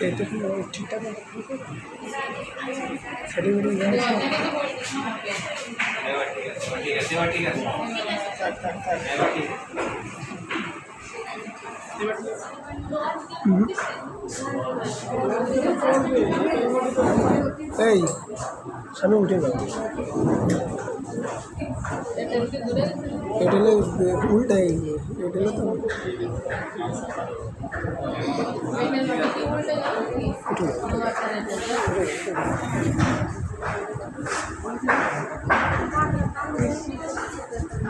এটা কি ঠিকঠাক সেটি মিটিং জানিস এবার ঠিক আছে ঠিক আছে এবার ঠিক আছে থাক থাক থাক এবার ঠিক আছে এই স্বামী উঠে যাও এটা হলে উল্টাই এটা তো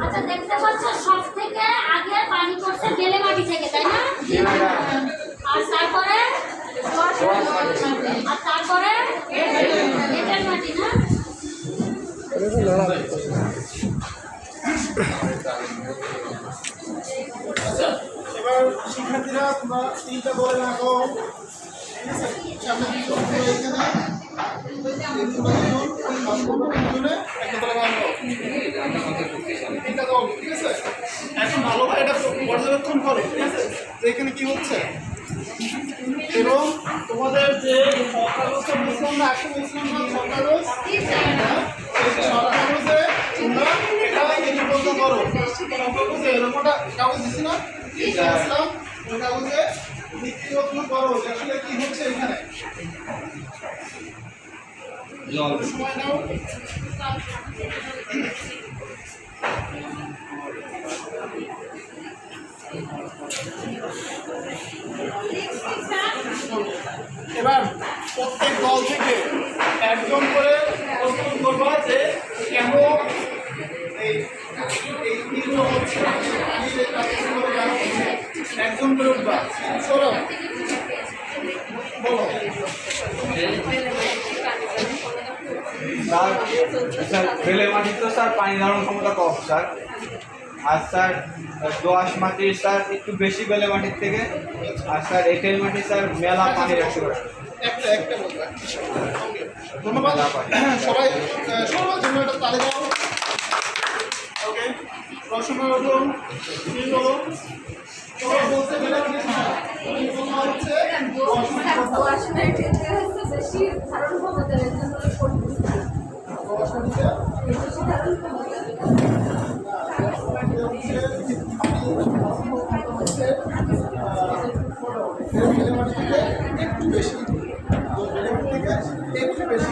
আচ্ছা দেখতে পাচ্ছ সব থেকে আগে পানি পড়ছে বেলে মাটি থেকে তাই না? আর তারপরে আর তারপরে এঁটেল মাটি না? এবার শিক্ষার্থীরা তোমরা তিনটা বলে রাখো। সামনে এখানে ভালোভাবে এটা পর্যবেক্ষণ করো, ঠিক আছে? যে এখানে কি হচ্ছে? এবং তোমাদের যে সরকারস্থ বলছিলাম না একশো বলছিলাম না সরকারস্থ সরকারস্থে এরকমটা কাগজ দিছি না? আসলাম ওই কাগজে লিপিবদ্ধ করো আসলে কি হচ্ছে এখানে? সময় নাও এবার প্রত্যেক দল থেকে একজন করে প্রশ্ন করবা যে স্যার বেলে মাটি তো স্যার পানি ধারণ ক্ষমতা কম স্যার। আর স্যার দোআঁশ মাটি স্যার একটু বেশি বেলে মাটির থেকে। আর স্যার এঁটেল মাটি স্যার মেলা পানি রাখতে পারে ধন্যবাদ। সবাই সবার জন্য একটা তালে দাও। ওকে রসনা রকম বলতে গেলে কি হচ্ছে পড়াশোনার ক্ষেত্রে হচ্ছে বেশি ধারণ ক্ষমতা রয়েছে রসনা বেশি ধারণ ক্ষমতা একটু বেশি। একটু বেশি।